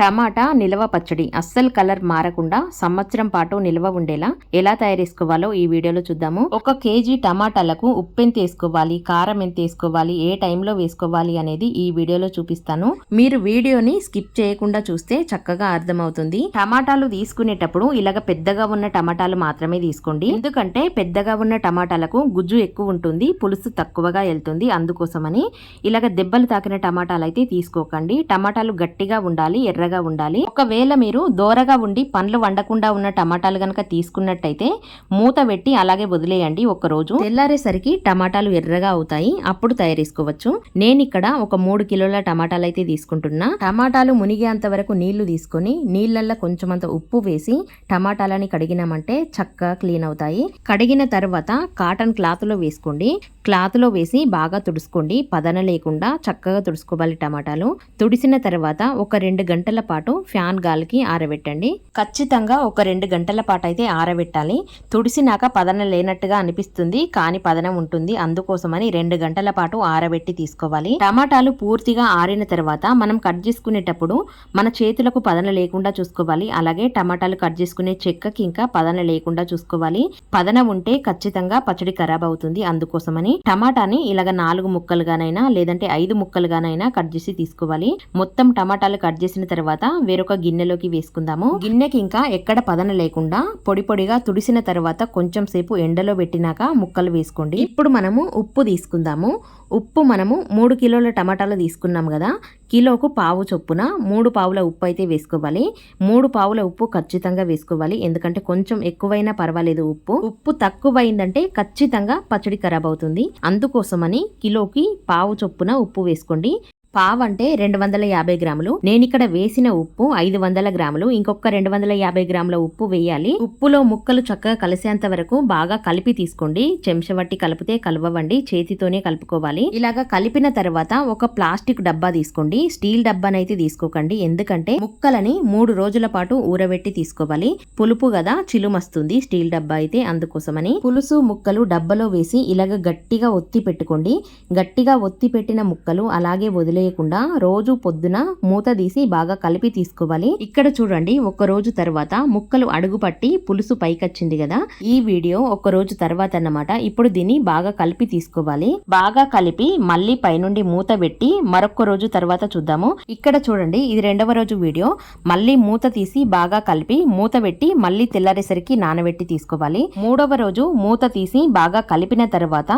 టమాటా నిల్వ పచ్చడి అస్సలు కలర్ మారకుండా సంవత్సరం పాటు నిల్వ ఉండేలా ఎలా తయారు చేసుకోవాలో ఈ వీడియోలో చూద్దాము. ఒక కేజీ టమాటాలకు ఉప్పు ఎంత వేసుకోవాలి కారం ఎంత వేసుకోవాలి ఏ టైంలో వేసుకోవాలి అనేది ఈ వీడియోలో చూపిస్తాను. మీరు వీడియోని స్కిప్ చేయకుండా చూస్తే చక్కగా అర్థమవుతుంది. టమాటాలు తీసుకునేటప్పుడు ఇలాగ పెద్దగా ఉన్న టమాటాలు మాత్రమే తీసుకోండి. ఎందుకంటే పెద్దగా ఉన్న టమాటాలకు గుజ్జు ఎక్కువ ఉంటుంది పులుసు తక్కువగా వెళ్తుంది అందుకోసమని ఇలాగ దెబ్బలు తాకిన టమాటాలు అయితే తీసుకోకండి. టమాటాలు గట్టిగా ఉండాలి ఎర్ర దోరగా ఉండాలి. ఒకవేళ మీరు దోరగా ఉండి పండ్లు వండకుండా ఉన్న టమాటాలు గనక తీసుకున్నట్టయితే మూత పెట్టి అలాగే వదిలేయండి ఒక రోజు తెల్లారేసరికి టమాటాలు ఎర్రగా అవుతాయి. అప్పుడు తయారేసుకోవచ్చు నేను ఇక్కడ ఒక మూడు కిలోల టమాటాలు అయితే తీసుకుంటున్నా. టమాటాలు మునిగేంత వరకు నీళ్ళు తీసుకొని నీళ్ళల్లో కొంచెమంత ఉప్పు వేసి టమాటాలని కడిగినామంటే చక్కగా క్లీన్ అవుతాయి. కడిగిన తర్వాత కాటన్ క్లాత్లో వేసుకోండి. క్లాత్లో వేసి బాగా తుడుచుకోండి. పదన లేకుండా చక్కగా తుడుచుకోవాలి టమాటాలు. తుడిసిన తర్వాత ఒక రెండు గంటల పాటు ఫ్యాన్ గాలికి ఆరబెట్టండి. ఖచ్చితంగా ఒక రెండు గంటల పాటు అయితే ఆరబెట్టాలి. తుడిసినాక పదన లేనట్టుగా అనిపిస్తుంది కానీ పదనం ఉంటుంది. అందుకోసమని రెండు గంటల పాటు ఆరబెట్టి తీసుకోవాలి. టమాటాలు పూర్తిగా ఆరిన తర్వాత మనం కట్ చేసుకునేటప్పుడు మన చేతులకు పదన లేకుండా చూసుకోవాలి. అలాగే టమాటాలు కట్ చేసుకునే చెక్కకి ఇంకా పదన లేకుండా చూసుకోవాలి. పదన ఉంటే ఖచ్చితంగా పచ్చడి ఖరాబ్ అవుతుంది. అందుకోసమని టమాటాని ఇలాగ నాలుగు ముక్కలుగానైనా లేదంటే ఐదు ముక్కలుగానైనా కట్ చేసి తీసుకోవాలి. మొత్తం టమాటాలు కట్ చేసిన తర్వాత వేరొక గిన్నెలోకి వేసుకుందాము. గిన్నెకి ఇంకా ఎక్కడ పదన లేకుండా పొడి పొడిగా తుడిసిన తర్వాత కొంచెం సేపు ఎండలో పెట్టినాక ముక్కలు వేసుకోండి. ఇప్పుడు మనము ఉప్పు తీసుకుందాము. ఉప్పు మనము మూడు కిలోల టమాటాలు తీసుకున్నాం కదా. కిలోకు పావు చొప్పున మూడు పావుల ఉప్పు అయితే వేసుకోవాలి. మూడు పావుల ఉప్పు ఖచ్చితంగా వేసుకోవాలి. ఎందుకంటే కొంచెం ఎక్కువైనా పర్వాలేదు ఉప్పు. ఉప్పు తక్కువైందంటే ఖచ్చితంగా పచ్చడి ఖరాబ్ అవుతుంది. అందుకోసమని కిలోకి పావు చొప్పున ఉప్పు వేసుకోండి. పావు అంటే రెండు వందల యాభై గ్రాములు. నేను ఇక్కడ వేసిన ఉప్పు ఐదు వందల గ్రాములు. ఇంకొక రెండు వందల యాభై గ్రాముల ఉప్పు వేయాలి. ఉప్పులో ముక్కలు చక్కగా కలిసేంత వరకు బాగా కలిపి తీసుకోండి. చెంచవట్టి కలిపితే కలవండి చేతితోనే కలుపుకోవాలి. ఇలాగా కలిపిన తర్వాత ఒక ప్లాస్టిక్ డబ్బా తీసుకోండి. స్టీల్ డబ్బానైతే తీసుకోకండి. ఎందుకంటే ముక్కలని మూడు రోజుల పాటు ఊరబెట్టి తీసుకోవాలి. పులుపు కదా చిలుమస్తుంది స్టీల్ డబ్బా అయితే అందుకోసమని. పులుసు ముక్కలు డబ్బాలో వేసి ఇలాగ గట్టిగా ఒత్తి పెట్టుకోండి. గట్టిగా ఒత్తి పెట్టిన ముక్కలు అలాగే వదిలే వదిలేయకుండా రోజు పొద్దున మూత తీసి బాగా కలిపి తీసుకోవాలి. ఇక్కడ చూడండి ఒక రోజు తర్వాత ముక్కలు అడుగుపట్టి పులుసు పైకొచ్చింది కదా. ఈ వీడియో ఒక రోజు తర్వాత అన్నమాట. ఇప్పుడు దీన్ని బాగా కలిపి తీసుకోవాలి. బాగా కలిపి మళ్ళీ పైనుండి మూత పెట్టి మరొక రోజు తర్వాత చూద్దాము. ఇక్కడ చూడండి ఇది రెండవ రోజు వీడియో. మళ్ళీ మూత తీసి బాగా కలిపి మూత పెట్టి మళ్ళీ తెల్లారేసరికి నానబెట్టి తీసుకోవాలి. మూడవ రోజు మూత తీసి బాగా కలిపిన తర్వాత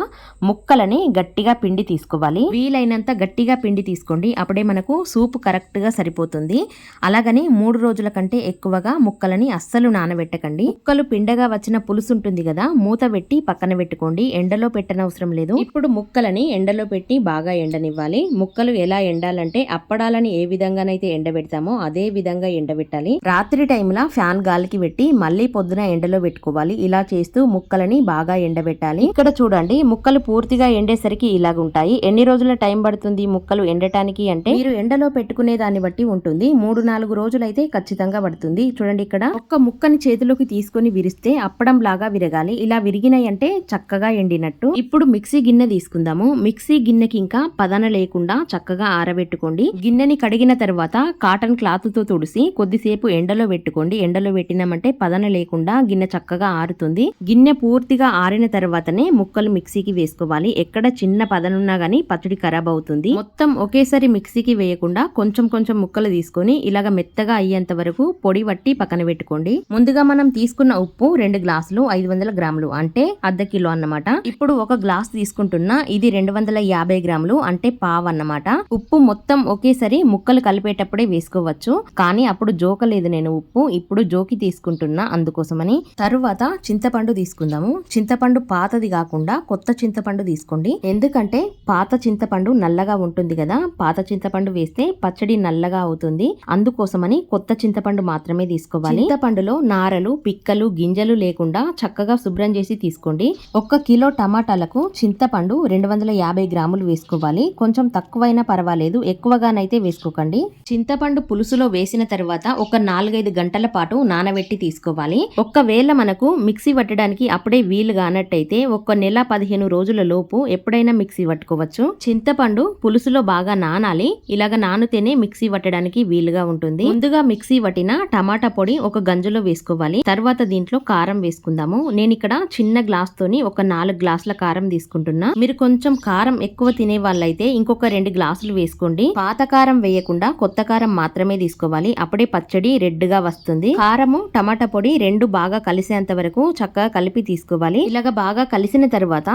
ముక్కలని గట్టిగా పిండి తీసుకోవాలి. వీలైనంత గట్టిగా పిండి తీసుకోండి. అప్పుడే మనకు సూప్ కరెక్ట్గా సరిపోతుంది. అలాగని మూడు రోజుల కంటే ఎక్కువగా ముక్కలని అస్సలు నానబెట్టకండి. ముక్కలు పిండగా వచ్చిన పులుసు ఉంటుంది కదా మూత పెట్టి పక్కన పెట్టుకోండి. ఎండలో పెట్టనవసరం లేదు. ఇప్పుడు ముక్కలని ఎండలో పెట్టి బాగా ఎండనివ్వాలి. ముక్కలు ఎలా ఎండాలంటే అప్పడాలని ఏ విధంగానైతే ఎండబెడతామో అదే విధంగా ఎండబెట్టాలి. రాత్రి టైంలో ఫ్యాన్ గాలికి పెట్టి మళ్ళీ పొద్దున ఎండలో పెట్టుకోవాలి. ఇలా చేస్తూ ముక్కలని బాగా ఎండబెట్టాలి. ఇక్కడ చూడండి ముక్కలు పూర్తిగా ఎండేసరికి ఇలాగుంటాయి. ఎన్ని రోజుల టైం పడుతుంది ముక్కలు ఎండటానికి అంటే మీరు ఎండలో పెట్టుకునే దాన్ని బట్టి ఉంటుంది. మూడు నాలుగు రోజులైతే ఖచ్చితంగా పడుతుంది. చూడండి ఇక్కడ. ఒక్క ముక్కని చేతిలోకి తీసుకొని విరిస్తే అప్పడం లాగా విరగాలి. ఇలా విరిగినాయి అంటే చక్కగా ఎండినట్టు. ఇప్పుడు మిక్సీ గిన్నె తీసుకుందాము. మిక్సీ గిన్నెకి ఇంకా పదన లేకుండా చక్కగా ఆరబెట్టుకోండి. గిన్నెని కడిగిన తర్వాత కాటన్ క్లాత్తో తుడిసి కొద్దిసేపు ఎండలో పెట్టుకోండి. ఎండలో పెట్టినామంటే పదన లేకుండా గిన్నె చక్కగా ఆరుతుంది. గిన్నె పూర్తిగా ఆరిన తర్వాతనే ముక్కలు మిక్సీకి వేసుకోవాలి. ఎక్కడ చిన్న పదనున్నా గానీ పచ్చడి ఖరాబ్ అవుతుంది. మొత్తం ఒకేసారి మిక్సీకి వేయకుండా కొంచెం కొంచెం ముక్కలు తీసుకొని ఇలాగ మెత్తగా అయ్యేంత వరకు పొడి పట్టి పక్కన పెట్టుకోండి. ముందుగా మనం తీసుకున్న ఉప్పు రెండు గ్లాసులు ఐదు వందల గ్రాములు అంటే అర్ధ కిలో అన్నమాట. ఇప్పుడు ఒక గ్లాస్ తీసుకుంటున్నా ఇది రెండు వందల యాభై గ్రాములు అంటే పావు అన్నమాట. ఉప్పు మొత్తం ఒకేసారి ముక్కలు కలిపేటప్పుడే వేసుకోవచ్చు. కానీ అప్పుడు జోకలేదు నేను ఉప్పు ఇప్పుడు జోకి తీసుకుంటున్నా అందుకోసమని. తరువాత చింతపండు తీసుకుందాము. చింతపండు పాతది కాకుండా కొత్త చింతపండు తీసుకోండి. ఎందుకంటే పాత చింతపండు నల్లగా ఉంటుంది కదా పాత చింతపండు వేస్తే పచ్చడి నల్లగా అవుతుంది. అందుకోసమని కొత్త చింతపండు మాత్రమే తీసుకోవాలి. చింతపండులో నారలు పిక్కలు గింజలు లేకుండా చక్కగా శుభ్రం చేసి తీసుకోండి. ఒక్క కిలో టమాటాలకు చింతపండు రెండు వందల యాభై గ్రాములు వేసుకోవాలి. కొంచెం తక్కువైనా పర్వాలేదు. ఎక్కువగానైతే వేసుకోకండి. చింతపండు పులుసులో వేసిన తర్వాత ఒక నాలుగైదు గంటల పాటు నానబెట్టి తీసుకోవాలి. ఒక్కవేళ మనకు మిక్సీ పట్టడానికి అప్పుడే వీలు కానట్టయితే ఒక నెల పదిహేను రోజుల లోపు ఎప్పుడైనా మిక్సీ పట్టుకోవచ్చు. చింతపండు పులుసులో బాగా బాగా నానాలి. ఇలాగ నానుతేనే మిక్సీ పట్టడానికి వీలుగా ఉంటుంది. ముందుగా మిక్సీ పట్టిన టమాటా పొడి ఒక గంజలో వేసుకోవాలి. తర్వాత దీంట్లో కారం వేసుకుందాము. నేను ఇక్కడ చిన్న గ్లాస్ తోని ఒక నాలుగు గ్లాసుల కారం తీసుకుంటున్నా. మీరు కొంచెం కారం ఎక్కువ తినే వాళ్ళైతే ఇంకొక రెండు గ్లాసులు వేసుకోండి. పాత కారం వేయకుండా కొత్త కారం మాత్రమే తీసుకోవాలి. అప్పుడే పచ్చడి రెడ్గా వస్తుంది. కారము టమాటా పొడి రెండు బాగా కలిసేంత వరకు చక్కగా కలిపి తీసుకోవాలి. ఇలాగ బాగా కలిసిన తర్వాత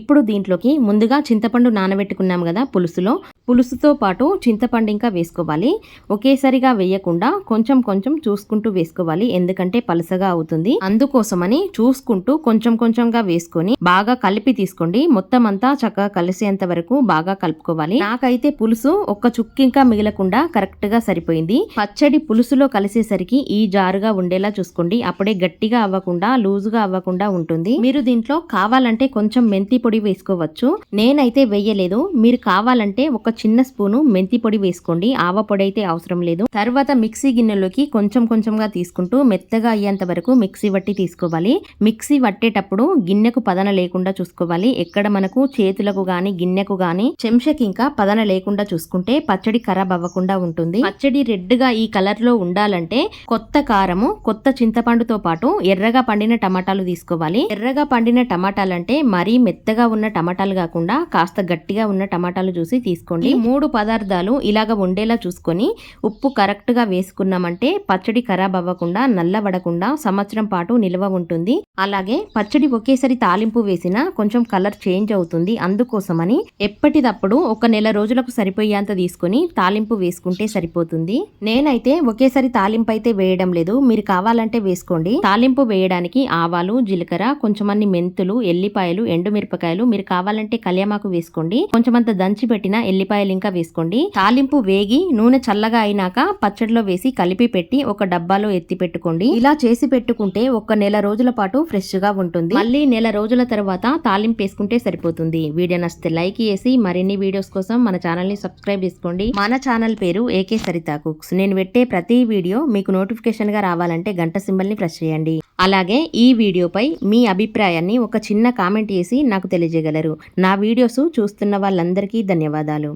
ఇప్పుడు దీంట్లోకి ముందుగా చింతపండు నానబెట్టుకున్నాం కదా పులుసులో. పులుసుతో పాటు చింతపండు ఇంకా వేసుకోవాలి. ఒకేసారిగా వేయకుండా కొంచెం కొంచెం చూసుకుంటూ వేసుకోవాలి. ఎందుకంటే పలసగా అవుతుంది. అందుకోసమని చూసుకుంటూ కొంచెం కొంచెంగా వేసుకొని బాగా కలిపి తీసుకోండి. మొత్తం అంతా చక్కగా కలిసేంత వరకు బాగా కలుపుకోవాలి. నాకైతే పులుసు ఒక్క చుక్కింకా మిగలకుండా కరెక్ట్గా సరిపోయింది. పచ్చడి పులుసులో కలిసేసరికి ఈ జారుగా ఉండేలా చూసుకోండి. అప్పుడే గట్టిగా అవ్వకుండా లూజుగా అవ్వకుండా ఉంటుంది. మీరు దీంట్లో కావాలంటే కొంచెం మెంతి పొడి వేసుకోవచ్చు. నేనైతే వేయలేదు. మీరు కావాలంటే ఒక చిన్న స్పూను మెంతి పొడి వేసుకోండి. ఆవ పొడి అయితే అవసరం లేదు. తర్వాత మిక్సీ గిన్నెలోకి కొంచెం కొంచెంగా తీసుకుంటూ మెత్తగా అయ్యేంత వరకు మిక్సీ వట్టి తీసుకోవాలి. మిక్సీ పట్టేటప్పుడు గిన్నెకు పదన లేకుండా చూసుకోవాలి. ఎక్కడ మనకు చేతులకు గాని గిన్నెకు గాని చెంచకి ఇంకా పదన లేకుండా చూసుకుంటే పచ్చడి ఖరాబ్ అవ్వకుండా ఉంటుంది. పచ్చడి రెడ్గా ఈ కలర్లో ఉండాలంటే కొత్త కారము కొత్త చింతపండుతో పాటు ఎర్రగా పండిన టమాటాలు తీసుకోవాలి. ఎర్రగా పండిన టమాటాలంటే మరీ మెత్తగా ఉన్న టమాటాలు కాకుండా కాస్త గట్టిగా ఉన్న టమాటాలు చూసి తీసుకోండి. ఈ మూడు పదార్థాలు ఇలాగ ఉండేలా చూసుకొని ఉప్పు కరెక్ట్గా వేసుకున్నామంటే పచ్చడి ఖరాబ్ అవ్వకుండా నల్లబడకుండా సంవత్సరం పాటు నిల్వ ఉంటుంది. అలాగే పచ్చడి ఒకేసారి తాలింపు వేసినా కొంచెం కలర్ చేంజ్ అవుతుంది. అందుకోసమని ఎప్పటిదప్పుడు ఒక నెల రోజులకు సరిపోయేంత తీసుకొని తాలింపు వేసుకుంటే సరిపోతుంది. నేనైతే ఒకేసారి తాలింపు అయితే వేయడం లేదు. మీరు కావాలంటే వేసుకోండి. తాలింపు వేయడానికి ఆవాలు జీలకర్ర కొంచెమన్ని మెంతులు ఎల్లిపాయలు ఎండుమిరపకాయలు మీరు కావాలంటే కళ్యామాకు వేసుకోండి. కొంచెమంత దంచి పెట్టిన ఉల్లిపాయలు ఇంకా వేసుకోండి. తాలింపు వేగి నూనె చల్లగా అయినాక పచ్చడిలో వేసి కలిపి పెట్టి ఒక డబ్బాలో ఎత్తి పెట్టుకోండి. ఇలా చేసి పెట్టుకుంటే ఒక నెల రోజుల పాటు ఫ్రెష్గా ఉంటుంది. మళ్ళీ నెల రోజుల తర్వాత తాలింపు వేసుకుంటే సరిపోతుంది. వీడియో నచ్చితే లైక్ చేసి మరిన్ని వీడియోస్ కోసం మన ఛానల్ని సబ్స్క్రైబ్ చేసుకోండి. మన ఛానల్ పేరు ఏకే సరితా కుక్స్. నేను పెట్టే ప్రతి వీడియో మీకు నోటిఫికేషన్గా రావాలంటే గంట సింబల్ని ప్రెస్ చేయండి. అలాగే ఈ వీడియోపై మీ అభిప్రాయాన్ని ఒక చిన్న కామెంట్ చేసి నాకు తెలియజేయగలరు. నా వీడియోస్ చూస్తున్న వాళ్ళందరికీ ధన్యవాదాలు.